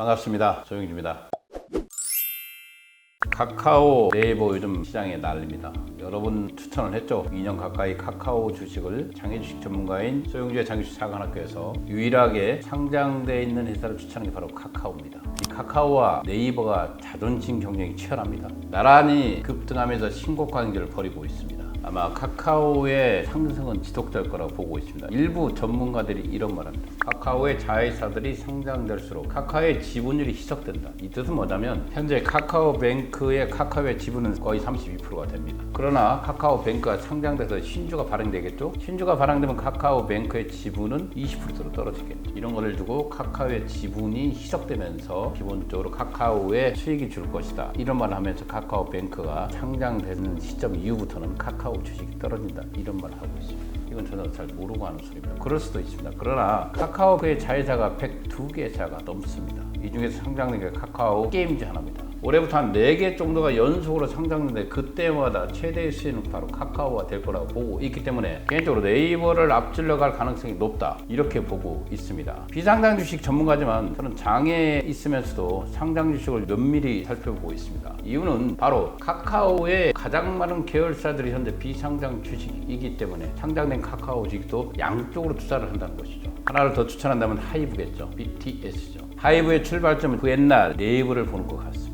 반갑습니다. 조영주입니다. 카카오 네이버 요즘 시장에 난립니다. 여러 번 추천을 했죠. 2년 가까이 카카오 주식을 장애주식 전문가인 소영주의 장애주식 사관학교에서 유일하게 상장돼 있는 회사를 추천한 게 바로 카카오입니다. 이 카카오와 네이버가 자존심 경쟁이 치열합니다. 나란히 급등하면서 신고가 경쟁을 벌이고 있습니다. 아마 카카오의 상승은 지속될 거라고 보고 있습니다. 일부 전문가들이 이런 말합니다. 카카오의 자회사들이 상장될수록 카카오의 지분율이 희석된다. 이 뜻은 뭐냐면 현재 카카오뱅크의 카카오의 지분은 거의 32%가 됩니다. 그러나 카카오뱅크가 상장돼서 신주가 발행되겠죠? 신주가 발행되면 카카오뱅크의 지분은 20%로 떨어지겠죠. 이런 거를 두고 카카오의 지분이 희석되면서 기본적으로 카카오에 수익이 줄 것이다. 이런 말을 하면서 카카오뱅크가 상장되는 시점 이후부터는 카카오 주식이 떨어진다. 이런 말을 하고 있습니다. 이건 저는 잘 모르고 하는 소리입니다. 그럴 수도 있습니다. 그러나 카카오의 자회사가 102개사가 넘습니다. 이 중에서 상장된 게 카카오 게임즈 하나입니다. 올해부터 한 4개 정도가 연속으로 상장되는데 그때마다 최대의 수혜는 바로 카카오가 될 거라고 보고 있기 때문에 개인적으로 네이버를 앞질러 갈 가능성이 높다 이렇게 보고 있습니다. 비상장 주식 전문가지만 저는 장에 있으면서도 상장 주식을 면밀히 살펴보고 있습니다. 이유는 바로 카카오의 가장 많은 계열사들이 현재 비상장 주식이기 때문에 상장된 카카오 주식도 양쪽으로 투자를 한다는 것이죠. 하나를 더 추천한다면 하이브겠죠. BTS죠. 하이브의 출발점은 그 옛날 네이버를 보는 것 같습니다.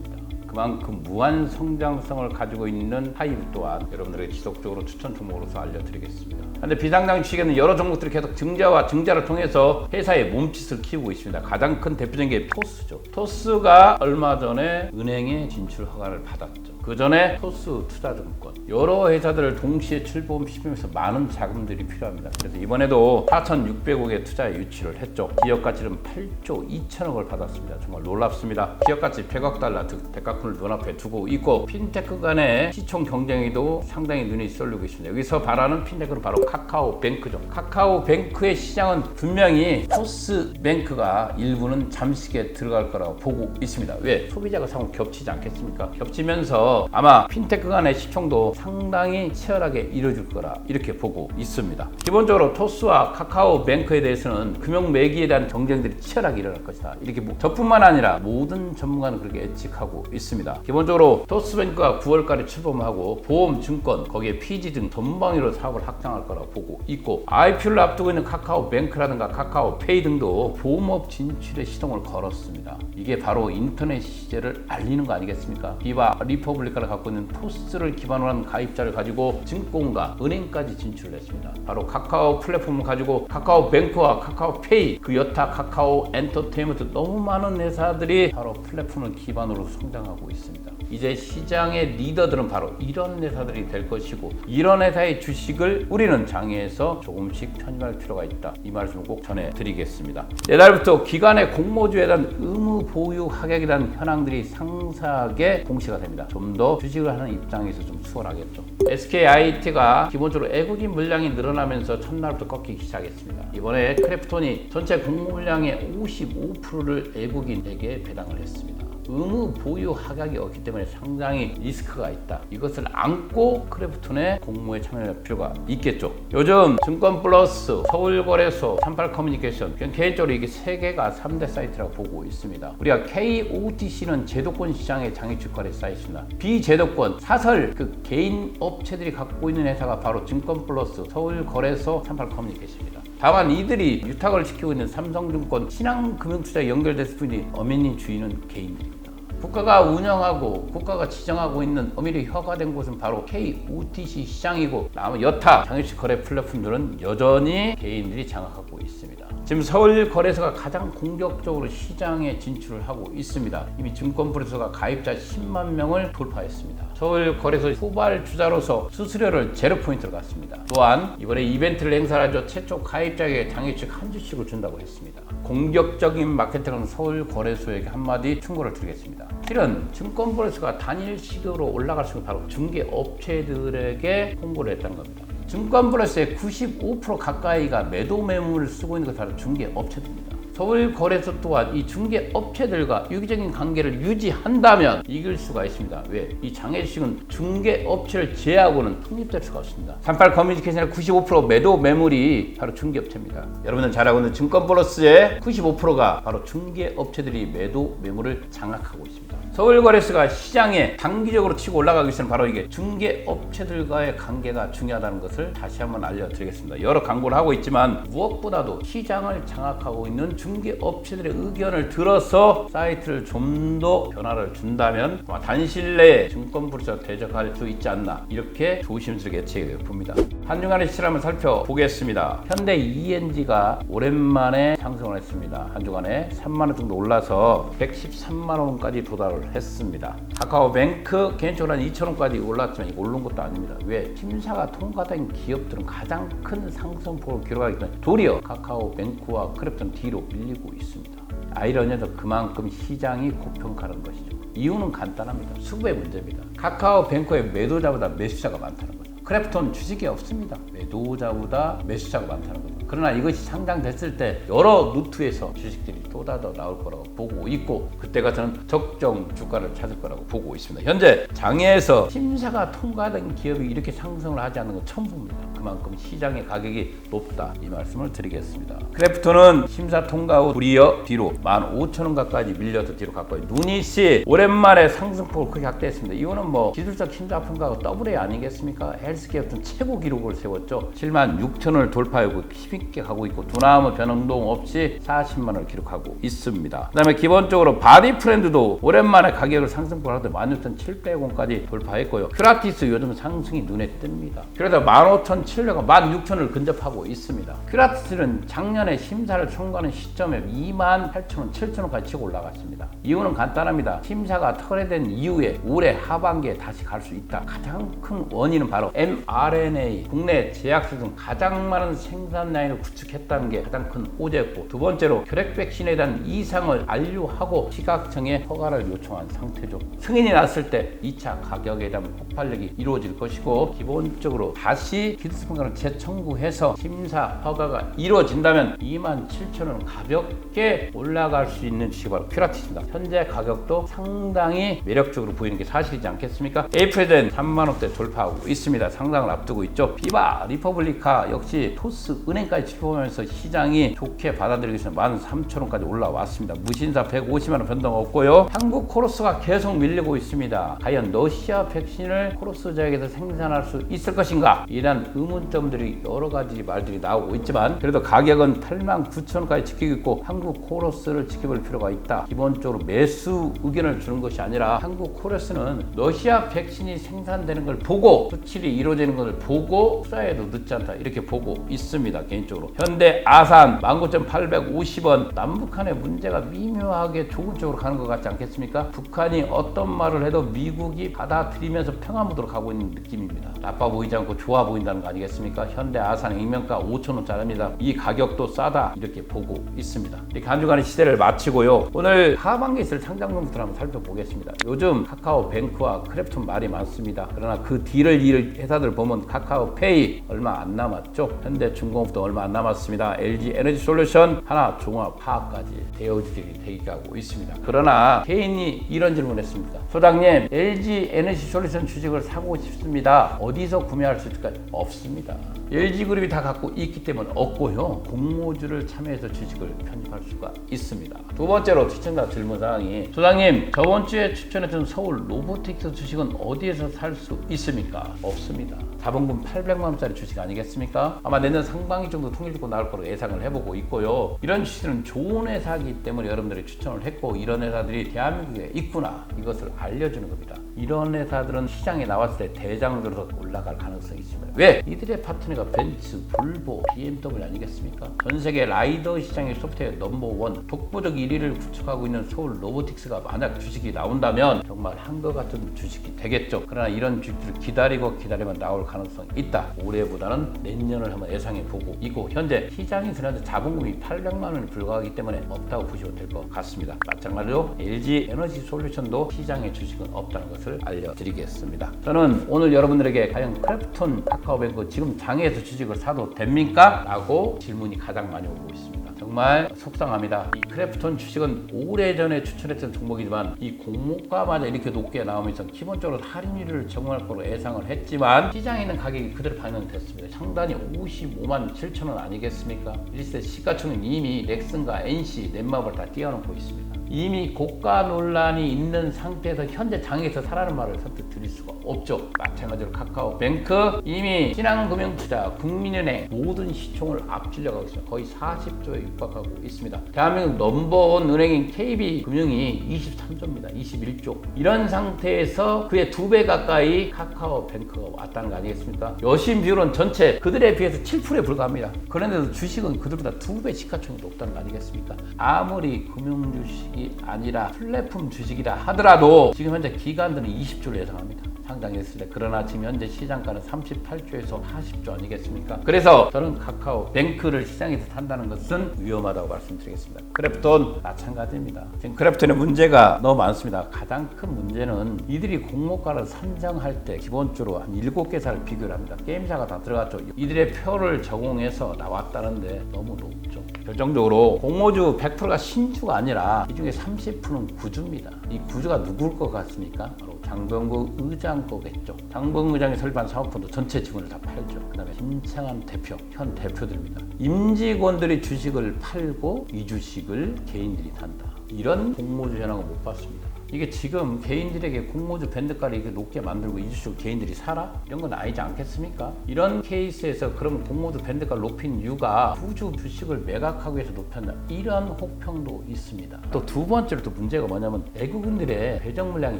그만큼 무한 성장성을 가지고 있는 하이브 또한 여러분들에게 지속적으로 추천 종목으로서 알려드리겠습니다. 그런데 비상장 주식에는 여러 종목들이 계속 증자와 증자를 통해서 회사의 몸짓을 키우고 있습니다. 가장 큰 대표적인 게 토스죠. 토스가 얼마 전에 은행에 진출 허가를 받았죠. 그 전에 토스 투자증권 여러 회사들을 동시에 출범시키면서 많은 자금들이 필요합니다. 그래서 이번에도 4,600억의 투자에 유치를 했죠. 기업 가치는 8조 2천억을 받았습니다. 정말 놀랍습니다. 기업 가치 100억 달러 즉 대가품을 눈앞에 두고 있고 핀테크 간의 시총 경쟁에도 상당히 눈이 쏠리고 있습니다. 여기서 바라는 핀테크는 바로 카카오뱅크죠. 카카오뱅크의 시장은 분명히 토스뱅크가 일부는 잠식에 들어갈 거라고 보고 있습니다. 왜? 소비자가 사면 겹치지 않겠습니까? 겹치면서 아마 핀테크 간의 시총도 상당히 치열하게 이루어질 거라 이렇게 보고 있습니다. 기본적으로 토스와 카카오 뱅크에 대해서는 금융 매기에 대한 경쟁들이 치열하게 일어날 것이다. 이렇게 뭐 저뿐만 아니라 모든 전문가는 그렇게 예측하고 있습니다. 기본적으로 토스뱅크가 9월까지 출범하고 보험, 증권, 거기에 PG 등 전방위로 사업을 확장할 거라고 보고 있고 IPO를 앞두고 있는 카카오 뱅크라든가 카카오 페이 등도 보험업 진출에 시동을 걸었습니다. 이게 바로 인터넷 시제를 알리는 거 아니겠습니까? 비바 리퍼블 리카를 갖고 있는 토스를 기반으로 한 가입자를 가지고 증권과 은행까지 진출을 했습니다. 바로 카카오 플랫폼을 가지고 카카오 뱅크와 카카오 페이 그 여타 카카오 엔터테인먼트 너무 많은 회사들이 바로 플랫폼을 기반으로 성장하고 있습니다. 이제 시장의 리더들은 바로 이런 회사들이 될 것이고 이런 회사의 주식을 우리는 장에서 조금씩 편입할 필요가 있다. 이 말씀을 꼭 전해드리겠습니다. 내달부터 기관의 공모주에 대한 의무 보유 하격에 대한 현황들이 상세하게 공시가 됩니다. 좀 더 주식을 하는 입장에서 좀 수월하겠죠. SKIT가 기본적으로 애국인 물량이 늘어나면서 첫날부터 꺾이기 시작했습니다. 이번에 크래프톤이 전체 공모 물량의 55%를 애국인에게 배당을 했습니다. 의무 보유 하각이 없기 때문에 상당히 리스크가 있다. 이것을 안고 크래프톤의 공모에 참여할 필요가 있겠죠. 요즘 증권 플러스, 서울거래소, 38 커뮤니케이션, 개인적으로 이게 세 개가 3대 사이트라고 보고 있습니다. 우리가 KOTC는 제도권 시장의 장애축 거래 사이트입니다. 비제도권, 사설, 그 개인 업체들이 갖고 있는 회사가 바로 증권 플러스, 서울거래소, 38 커뮤니케이션입니다. 다만 이들이 유탁을 시키고 있는 삼성증권 신한금융투자 연결됐을 뿐이 어메니 주인은 개인들입니다. 국가가 운영하고 국가가 지정하고 있는 엄밀히 허가된 곳은 바로 KOTC 시장이고 남은 여타 장외식 거래 플랫폼들은 여전히 개인들이 장악하고 있습니다. 지금 서울 거래소가 가장 공격적으로 시장에 진출을 하고 있습니다. 이미 증권부에서가 가입자 10만 명을 돌파했습니다. 서울 거래소 후발 주자로서 수수료를 제로 포인트로 갔습니다. 또한 이번에 이벤트를 행사하죠. 최초 가입자에게 장외식 한 주씩을 준다고 했습니다. 공격적인 마케팅은 서울 거래소에게 한마디 충고를 드리겠습니다. 실은 증권 거래소가 단일식으로 올라갈 수 있는 바로 중개 업체들에게 홍보를 했다는 겁니다. 증권 플러스의 95% 가까이가 매도 매물을 쓰고 있는 것 바로 중개 업체들입니다. 서울 거래소 또한 이 중개 업체들과 유기적인 관계를 유지한다면 이길 수가 있습니다. 왜? 이 장애 주식은 중개 업체를 제외하고는 성립될 수가 없습니다. 38 커뮤니케이션의 95% 매도 매물이 바로 중개 업체입니다. 여러분들 잘 알고 있는 증권 플러스의 95%가 바로 중개 업체들이 매도 매물을 장악하고 있습니다. 서울 거래소가 시장에 단기적으로 치고 올라가기 위해서는 바로 이게 중개 업체들과의 관계가 중요하다는 것을 다시 한번 알려드리겠습니다. 여러 광고를 하고 있지만 무엇보다도 시장을 장악하고 있는 중개 업체들의 의견을 들어서 사이트를 좀 더 변화를 준다면 단실 내에 증권부에서 대적할 수 있지 않나 이렇게 조심스럽게 예측해 봅니다. 한중간의 한번 살펴보겠습니다. 현대 ENG가 오랜만에 상승을 했습니다. 한 주간에 3만 원 정도 올라서 113만 원까지 도달을 했습니다. 카카오뱅크 개인적으로 한 2천 원까지 올랐지만 이거 오른 것도 아닙니다. 왜? 심사가 통과된 기업들은 가장 큰 상승폭을 기록하기 때문에 도리어 카카오뱅크와 크랩톤 뒤로 밀리고 있습니다. 아이러니도 그만큼 시장이 고평가는 것이죠. 이유는 간단합니다. 수급의 문제입니다. 카카오뱅크의 매도자보다 매수자가 많다는 거죠. 크래프톤 주식이 없습니다. 매도자보다 매수자가 많다는 거죠. 그러나 이것이 상장됐을 때 여러 루트에서 주식들이 쏟아져 나올 거라고 보고 있고 그때가 저는 적정 주가를 찾을 거라고 보고 있습니다. 현재 장에서 심사가 통과된 기업이 이렇게 상승을 하지 않는 건 처음 봅니다. 그만큼 시장의 가격이 높다 이 말씀을 드리겠습니다. 크래프톤은 심사 통과 후 도리어 뒤로 15,000원 가까이 밀려서 뒤로 갔고요. 누니씨 오랜만에 상승폭을 크게 확대했습니다. 이거는 뭐 기술적 심사평가가 더블 A 아니겠습니까? 헬스케어 같은 최고 기록을 세웠죠. 7만 6천원을 돌파하고 힘있게 가고 있고 두나무 변동동 없이 40만 원을 기록하고 있습니다. 그 다음에 기본적으로 바디 프렌드도 오랜만에 가격을 상승폭을 하던 16,700원까지 돌파했고요. 큐라티스 요즘 상승이 눈에 띕니다. 그래서 15,700 원, 16,000원을 근접하고 있습니다. 큐라티스는 작년에 심사를 통과하는 시점에 28,000원, 7,000원까지 치고 올라갔습니다. 이유는 간단합니다. 심사가 철회된 이후에 올해 하반기에 다시 갈 수 있다. 가장 큰 원인은 바로 mRNA 국내 제약사 중 가장 많은 생산 라인을 구축했다는 게 가장 큰 호재였고 두 번째로 혈액 백신에 대한 이상을 안류하고 시각청에 허가를 요청한 상태죠. 승인이 났을 때 2차 가격에 대한 폭발력이 이루어질 것이고 기본적으로 다시 기술 평가를 재청구해서 심사 허가가 이루어진다면 27,000원 가볍게 올라갈 수 있는 주식이 바로 큐라티스입니다. 현재 가격도 상당히 매력적으로 보이는 게 사실이지 않겠습니까? 에이프레젠 3만 원대 돌파하고 있습니다. 상당을 앞두고 있죠. 비바, 리퍼블리카 역시 토스 은행까지 짚어보면서 시장이 좋게 받아들이기 위해서 13,000원까지 올라왔습니다. 무신사 150만 원 변동 없고요. 한국 코로스가 계속 밀리고 있습니다. 과연 러시아 백신을 코로스 제약에서 생산할 수 있을 것인가? 이런 의문점들이 여러 가지 말들이 나오고 있지만 그래도 가격은 89,000원까지 지키고 있고 한국 코로스를 지켜볼 필요가 있다. 기본적으로 매수 의견을 주는 것이 아니라 한국 코로스는 러시아 백신이 생산되는 걸 보고 수출이 이루어지는 것을 보고 투자에도 늦지 않다. 이렇게 보고 있습니다 개인적으로. 현대 아산 19,850원. 남북한의 문제가 미묘하게 좋은 쪽으로 가는 것 같지 않겠습니까? 북한이 어떤 말을 해도 미국이 받아들이면서 평화 무도로 가고 있는 느낌입니다. 나빠 보이지 않고 좋아 보인다는 거 아니 겠습니까? 현대 아산 익명가 5,000원짜리입니다. 이 가격도 싸다 이렇게 보고 있습니다. 한 주간의 시대를 마치고요. 오늘 하반기에 있을 상장분부터 한번 살펴보겠습니다. 요즘 카카오 뱅크와 크래프톤 말이 많습니다. 그러나 그 뒤를 이을 회사들 보면 카카오페이 얼마 안 남았죠. 현대중공업도 얼마 안 남았습니다. LG 에너지 솔루션 하나 종합 화학까지 대우들이 대기하고 있습니다. 그러나 개인이 이런 질문했습니다. 소장님 LG 에너지 솔루션 주식을 사고 싶습니다. 어디서 구매할 수 있을까요? 없습니다 것입니다. LG그룹이 다 갖고 있기 때문에 없고요 공모주를 참여해서 주식을 편입할 수가 있습니다 두 번째로 시청자 질문 사항이 소장님 저번 주에 추천했던 서울 로보틱스 주식은 어디에서 살 수 있습니까? 없습니다. 자본금 800만 원짜리 주식 아니겠습니까? 아마 내년 상반기 정도 통일되고 나올 거로 예상을 해보고 있고요. 이런 주식은 좋은 회사이기 때문에 여러분들이 추천을 했고 이런 회사들이 대한민국에 있구나 이것을 알려주는 겁니다. 이런 회사들은 시장에 나왔을 때 대장으로 올라갈 가능성이 있습니다. 왜? 이들의 파트너 가 벤츠, 볼보, BMW 아니겠습니까? 전 세계 라이더 시장의 소프트웨어 넘버원 독보적 1위를 구축하고 있는 서울 로보틱스가 만약 주식이 나온다면 정말 한 것 같은 주식이 되겠죠. 그러나 이런 주식들을 기다리고 기다리면 나올 가능성이 있다. 올해보다는 내년을 한번 예상해 보고 있고 현재 시장이 드러난 자본금이 800만 원에 불과하기 때문에 없다고 보시면 될 것 같습니다. 마찬가지로 LG 에너지 솔루션도 시장에 주식은 없다는 것을 알려드리겠습니다. 저는 오늘 여러분들에게 과연 크래프톤 카카오뱅크 지금 장 에서 주식을 사도 됩니까? 라고 질문이 가장 많이 오고 있습니다. 정말 속상합니다. 이 크래프톤 주식은 오래전에 추천했던 종목이지만 이 공모가마저 이렇게 높게 나오면서 기본적으로 할인율을 적용할 거로 예상을 했지만 시장에 있는 가격이 그대로 반영됐습니다. 상단이 55만 7천 원 아니겠습니까? 일세 시가총은 이미 넥슨과 NC, 넷마블 다 뛰어넘고 있습니다. 이미 고가 논란이 있는 상태에서 현재 장에서 사라는 말을 선뜻 드릴 수가 없죠. 마찬가지로 카카오뱅크 이미 신한금융투자, 국민은행 모든 시총을 앞질려가고 있습니다. 거의 40조에 육박하고 있습니다. 대한민국 넘버원 은행인 KB금융이 23조입니다. 21조. 이런 상태에서 그의 두 배 가까이 카카오뱅크가 왔다는 거 아니겠습니까? 여신 비율은 전체 그들에 비해서 7%에 불과합니다. 그런데도 주식은 그들보다 두 배 시가총이 높다는 거 아니겠습니까? 아무리 금융주식 이 아니라 플랫폼 주식이라 하더라도 지금 현재 기관들은 20조를 예상합니다. 상장했을 때 그러나 지금 현재 시장가는 38조에서 40조 아니겠습니까? 그래서 저는 카카오 뱅크를 시장에서 산다는 것은 위험하다고 말씀드리겠습니다. 크래프톤 마찬가지입니다. 지금 크래프톤의 문제가 너무 많습니다. 가장 큰 문제는 이들이 공모가를 선정할 때 기본적으로 한 7개사를 비교를 합니다. 게임사가 다 들어갔죠. 이들의 표를 적용해서 나왔다는데 너무 높죠. 결정적으로 공모주 100%가 신주가 아니라 이 중에 30%는 구주입니다. 이 구주가 누굴 것 같습니까? 바로 장병구 의장 거겠죠. 장병구 의장이 설립한 사모펀드 전체 지분을 다 팔죠. 그 다음에 김창한 대표, 현 대표들입니다. 임직원들이 주식을 팔고 이 주식을 개인들이 산다. 이런 공모주 현황은 못 봤습니다. 이게 지금 개인들에게 공모주 밴드가를 이렇게 높게 만들고 이 주식을 개인들이 사라? 이런 건 아니지 않겠습니까? 이런 케이스에서 그러면 공모주 밴드가를 높인 이유가 구주 주식을 매각하기 위해서 높였나? 이런 혹평도 있습니다. 또 두 번째로 또 문제가 뭐냐면 외국인들의 배정 물량이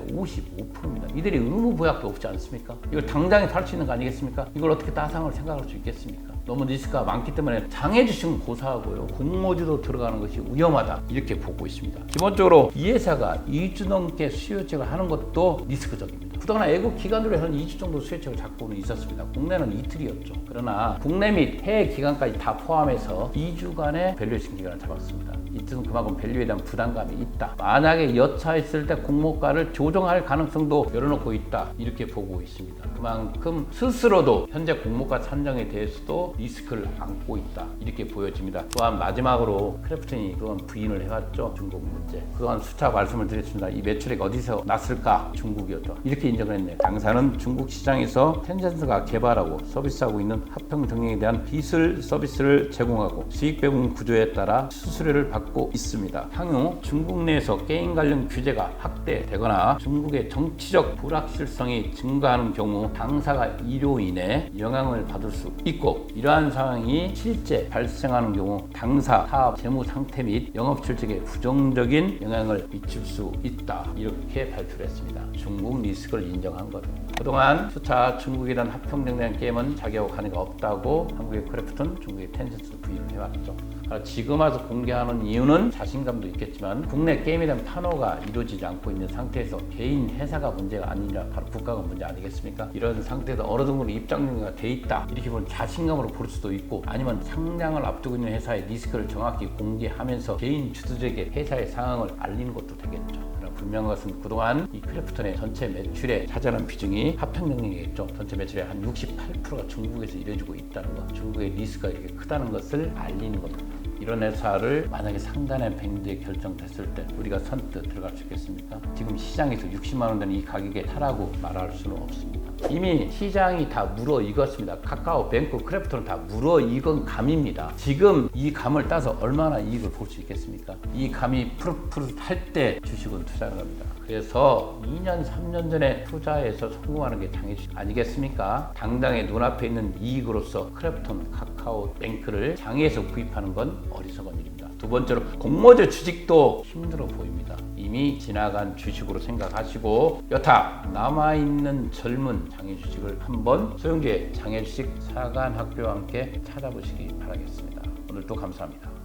55%입니다. 이들이 의무 부약도 없지 않습니까? 이걸 당장에 팔수 있는 거 아니겠습니까? 이걸 어떻게 따상을 생각할 수 있겠습니까? 너무 리스크가 많기 때문에 장해 주식은 고사하고요. 공모주도 들어가는 것이 위험하다. 이렇게 보고 있습니다. 기본적으로 이 회사가 2주 넘게 수요책을 하는 것도 리스크적입니다. 그동안 외국 기관으로 한 2주 정도 수요책을 잡고는 있었습니다. 국내는 이틀이었죠. 그러나 국내 및 해외 기관까지 다 포함해서 2주간의 밸류에이션 기간을 잡았습니다. 이뜻은 그만큼 밸류에 대한 부담감이 있다. 만약에 여차했을 때 공모가를 조정할 가능성도 열어놓고 있다. 이렇게 보고 있습니다. 그만큼 스스로도 현재 공모가 산정에 대해서도 리스크를 안고 있다. 이렇게 보여집니다. 또한 마지막으로 크래프톤이 그동안 부인을 해왔죠. 중국 문제. 그동안 수차 말씀을 드렸습니다. 이 매출액 어디서 났을까? 중국이었죠. 이렇게 인정을 했네요. 당사는 중국 시장에서 텐센트가 개발하고 서비스하고 있는 합평 정령에 대한 기술 서비스를 제공하고 수익 배분 구조에 따라 수수료를 받고 있습니다. 향후 중국 내에서 게임 관련 규제가 확대되거나 중국의 정치적 불확실성이 증가하는 경우 당사가 이로 인해 영향을 받을 수 있고 이러한 상황이 실제 발생하는 경우 당사 사업 재무 상태 및 영업 실적에 부정적인 영향을 미칠 수 있다 이렇게 발표를 했습니다. 중국 리스크를 인정한 거죠. 그동안 수차 중국이란 합평정된 게임은 자기하고 관계가 없다고 한국의 크래프톤, 중국의 텐센스 부인을 해왔죠. 그러나 지금 와서 공개하는 이유는 자신감도 있겠지만 국내 게임에 대한 판호가 이루어지지 않고 있는 상태에서 개인 회사가 문제가 아니라 바로 국가가 문제 아니겠습니까? 이런 상태에서 어느 정도 입장 정리가 돼 있다 이렇게 보면 자신감으로 볼 수도 있고 아니면 상장을 앞두고 있는 회사의 리스크를 정확히 공개하면서 개인 주주들에게 회사의 상황을 알리는 것도 되겠죠. 분명한 것은 그동안 이 크래프톤의 전체 매출에 차지하는 비중이 합평정리겠죠. 전체 매출의 한 68%가 중국에서 이루어지고 있다는 것, 중국의 리스크가 이렇게 크다는 것을 알리는 겁니다. 이런 회사를 만약에 상단의 밴드에 결정됐을 때 우리가 선뜻 들어갈 수 있겠습니까? 지금 시장에서 60만 원 되는 이 가격에 타라고 말할 수는 없습니다. 이미 시장이 다 물어 익었습니다. 카카오, 뱅크, 크래프톤은 다 물어 익은 감입니다. 지금 이 감을 따서 얼마나 이익을 볼 수 있겠습니까? 이 감이 푸릇푸릇할 때 주식은 투자를 합니다. 그래서 2년, 3년 전에 투자해서 성공하는 게 장애식 아니겠습니까? 당장의 눈앞에 있는 이익으로서 크래프톤, 카카오, 뱅크를 장에서 구입하는 건 어리석은 일입니다. 두 번째로 공모주 주식도 힘들어 보입니다. 이미 지나간 주식으로 생각하시고 여타 남아있는 젊은 장애 주식을 한번 소형주의 장애 주식 사관 학교와 함께 찾아보시기 바라겠습니다. 오늘도 감사합니다.